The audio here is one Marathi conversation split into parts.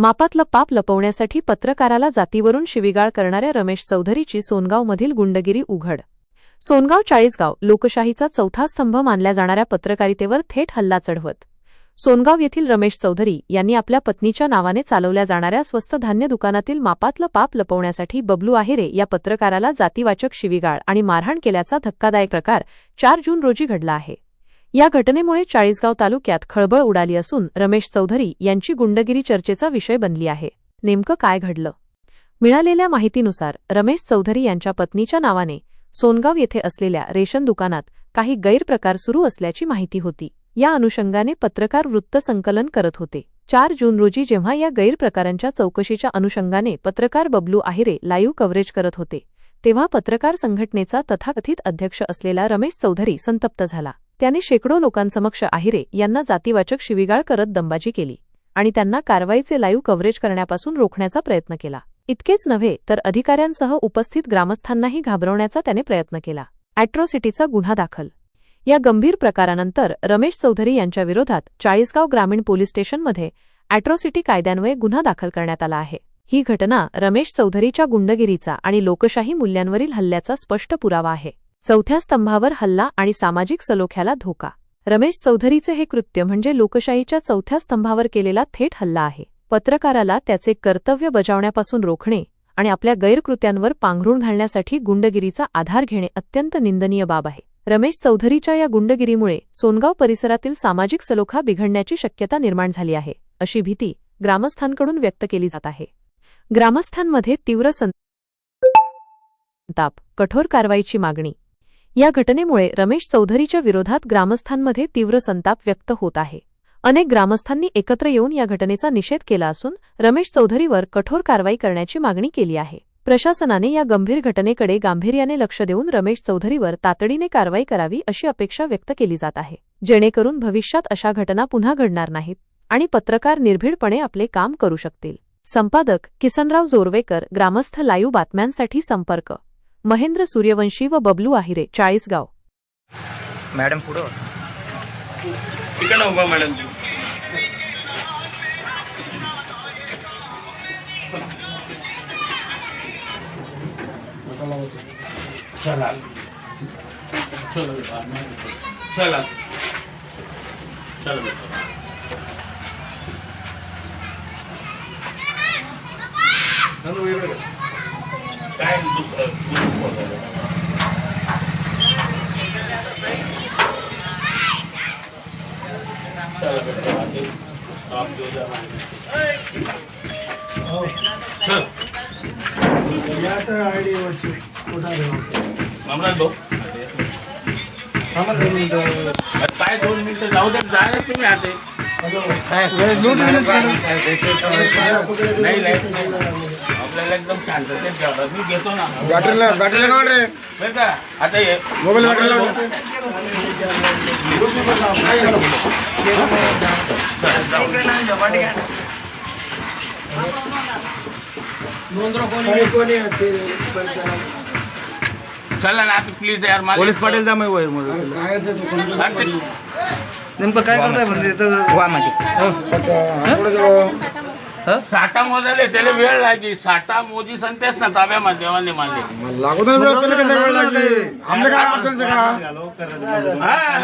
मापातलं पाप लपवण्यासाठी पत्रकाराला जातीवरून शिविगाळ करणाऱ्या रमेश चौधरीची सोनगावमधील गुंडगिरी उघड. सोनगाव चाळीसगाव लोकशाहीचा चौथा स्तंभ मानल्या जाणाऱ्या पत्रकारितेवर थेट हल्ला चढवत. सोनगाव येथील रमेश चौधरी यांनी आपल्या पत्नीच्या नावाने चालवल्या जाणाऱ्या स्वस्त धान्य दुकानातील मापातलं पाप लपवण्यासाठी बबलू आहिरे या पत्रकाराला जातीवाचक शिविगाळ आणि मारहाण केल्याचा धक्कादायक प्रकार चार जून रोजी घडला आहे. या घटनेमुळे चाळीसगाव तालुक्यात खळबळ उडाली असून रमेश चौधरी यांची गुंडगिरी चर्चेचा विषय बनली आहे. नेमकं काय घडलं? मिळालेल्या माहितीनुसार रमेश चौधरी यांच्या पत्नीच्या नावाने सोनगाव येथे असलेल्या रेशन दुकानात काही गैरप्रकार सुरू असल्याची माहिती होती. या अनुषंगाने पत्रकार वृत्त संकलन करत होते. चार जून रोजी जेव्हा या गैरप्रकारांच्या चौकशीच्या अनुषंगाने पत्रकार बबलू आहिरे लाईव्ह कव्हरेज करत होते तेव्हा पत्रकार संघटनेचा तथाकथित अध्यक्ष असलेला रमेश चौधरी संतप्त झाला. त्याने शेकडो लोकांसमक्ष आहिरे यांना जातीवाचक शिविगाळ करत दंबाजी केली आणि त्यांना कारवाईचे लाईव्ह कव्हरेज करण्यापासून रोखण्याचा प्रयत्न केला. इतकेच नव्हे तर अधिकाऱ्यांसह उपस्थित ग्रामस्थांनाही घाबरवण्याचा त्याने प्रयत्न केला. अॅट्रॉसिटीचा गुन्हा दाखल. या गंभीर प्रकारानंतर रमेश चौधरी यांच्या विरोधात चाळीसगाव ग्रामीण पोलीस स्टेशनमध्ये अॅट्रॉसिटी कायद्यान्वये गुन्हा दाखल करण्यात आला आहे. ही घटना रमेश चौधरीच्या गुंडगिरीचा आणि लोकशाही मूल्यांवरील हल्ल्याचा स्पष्ट पुरावा आहे. चौथ्या स्तंभावर हल्ला आणि सामाजिक सलोख्याला धोका. रमेश चौधरीचे हे कृत्य म्हणजे लोकशाहीच्या चौथ्या स्तंभावर केलेला थेट हल्ला आहे. पत्रकाराला त्याचे कर्तव्य बजावण्यापासून रोखणे आणि आपल्या गैरकृत्यांवर पांघरून घालण्यासाठी गुंडगिरीचा आधार घेणे अत्यंत निंदनीय बाब आहे. रमेश चौधरीच्या या गुंडगिरीमुळे सोनगाव परिसरातील सामाजिक सलोखा बिघडण्याची शक्यता निर्माण झाली आहे अशी भीती ग्रामस्थांकडून व्यक्त केली जात आहे. ग्रामस्थांमध्ये तीव्र संताप कठोर कारवाईची मागणी या घटनेमुळे रमेश चौधरीच्या विरोधात ग्रामस्थांमध्ये तीव्र संताप व्यक्त होत आहे. अनेक ग्रामस्थांनी एकत्र येऊन या घटनेचा निषेध केला असून रमेश चौधरीवर कठोर कारवाई करण्याची मागणी केली आहे. प्रशासनाने या गंभीर घटनेकडे गांभीर्याने लक्ष देऊन रमेश चौधरीवर तातडीने कारवाई करावी अशी अपेक्षा व्यक्त केली जात आहे. जेणेकरून भविष्यात अशा घटना पुन्हा घडणार नाहीत आणि पत्रकार निर्भीडपणे आपले काम करू शकतील. संपादक किसनराव जोरवेकर ग्रामस्थ लाईव्ह बातम्यांसाठी संपर्क. महेंद्र सूर्यवंशी व बबलू आहिरे चाळीसगाव. मॅडम पुढं. इकडं उभा मॅडम. चला. चलो. चला. चलो. काय दुसरं दुसरं बोलायला? चला बेटा, आगे आप जो जाना चल. अमराज भाऊ अरे काय दोन मिनिटं. जाऊ दे. जायला तुम्ही आते आपल्याला एकदम शांततेत मी घेतो ना. बरं का? आता चल, ना आता प्लीज यार पोलीस पाटील जा मग अरे नेमकं काय करताय म्हणजे इथं? साठा मोजाले त्याला वेळ लागी साठा मोजी संतेच ना ताब्यामध्ये देवाने मानले. हा,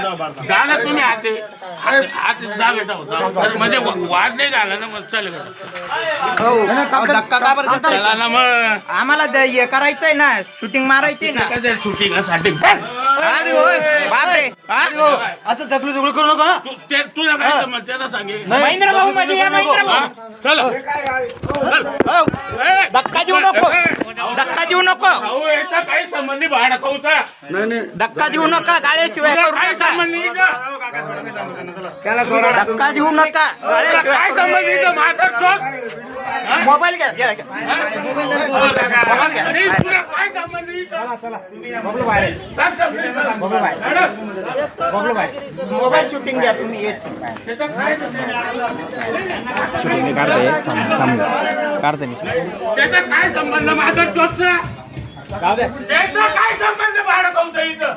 जा ना तुम्ही आते आते आते जा बेटा जा. म्हणजे वा- वाद नाही झाला ना मग चल बेटा. धक्का का बरं देताय? चला ना मग. आम्हाला हे करायचंय ना शूटिंग मारायची ना. कसं शूटिंगसाठी अरे होय, बापरे. अरे हो, असं दगडू दगडू करू नका तू ते तुला काय समज त्याला सांगेल महेंद्र भाऊ मध्ये या, महेंद्र हा? भाऊ. चल. धक्का देऊ नको. धक्का देऊ नको. भाऊ याचा काही संबंध नाही. कौचा धक्का देऊ नका गाड्याशिवाय करू काय नका. संबंध नाही इथं? धक्का देऊ नका गाड्याशिवाय काय संबंध इथं? चौक मोबाईल घ्या घ्या घ्या. अरे तुला मोबाईल शूटिंग घ्या तुम्ही त्याचा काय संबंध? त्याचा काय संबंध चौकचा त्याचा काय संबंध भाडं इथं?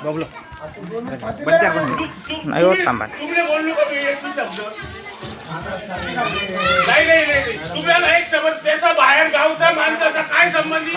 नाही होत मी नाही नाही तुम्हाला एक समज त्याचा बाहेर गावचा माणसाचा काय संबंध?